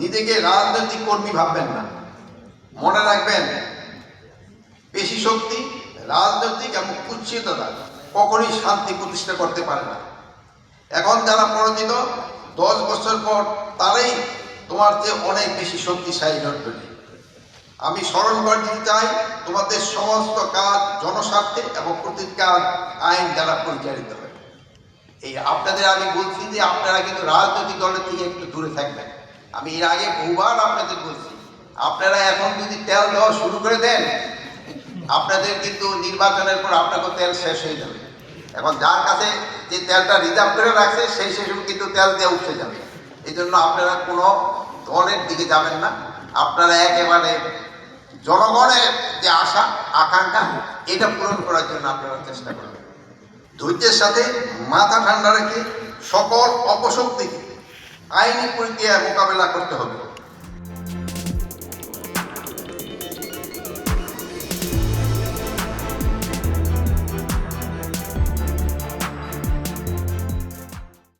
নিজেকে রাজনৈতিক কর্মী ভাববেন না। মনে রাখবেন পেশি শক্তি, রাজনৈতিক এবং কুচ্ছিততা কখনোই শান্তি প্রতিষ্ঠা করতে পারে না। এখন যারা পরাজিত, দশ বছর পর তারাই তোমার চেয়ে অনেক বেশি শক্তিশালী হয়ে আমি স্মরণ করে দিতে চাই, তোমাদের সমস্ত কাজ জনস্বার্থে এবং প্রতিটি কাজ আইন দ্বারা পরিচালিত হয়। এই আপনাদের আমি বলছি যে আপনারা কিন্তু রাজনৈতিক দলের থেকে একটু দূরে থাকবেন। আমি এর আগে বহুবার আপনাদের বলছি, আপনারা এখন যদি তেল দেওয়া শুরু করে দেন, আপনাদের কিন্তু নির্বাচনের পর আপনাকে তেল শেষ হয়ে যাবে। এখন যার কাছে যে তেলটা রিজার্ভ করে রাখছে সেই শেষে কিন্তু তেল দিয়ে উঠে যাবে। এই জন্য আপনারা কোনো দলের দিকে যাবেন না। আপনারা একেবারে জনগণের যে আশা, আকাঙ্ক্ষা, এটা পূরণ করার জন্য আপনারা চেষ্টা করবেন। ধৈর্যের সাথে মাথা ঠান্ডা রেখে সকল অপশক্তিকে আইনি প্রক্রিয়া মোকাবেলা করতে হবে।